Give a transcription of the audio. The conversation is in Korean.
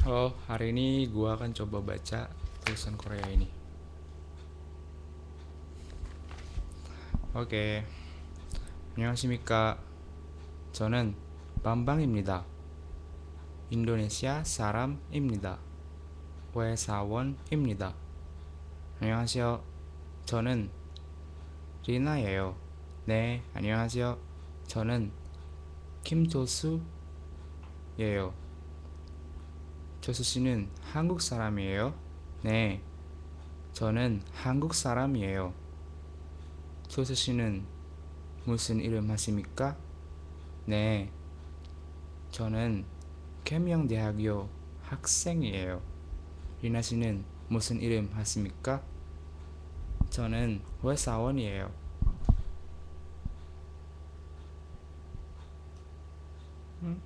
Halo, hari ini gua akan coba baca tulisan Korea ini. Oke. 안녕하십니까. 저는 밤방입니다. 인도네시아 사람입니다. 회사원입니다. 안녕하세요. 저는 리나예요. 네, 안녕하세요. 저는 김조수예요. 조수 씨는 한국 사람이에요? 네, 저는 한국 사람이에요. 조수 씨는 무슨 이름 하십니까? 네, 저는 계명대학교 학생이에요. 리나 씨는 무슨 이름 하십니까? 저는 회사원이에요. 음?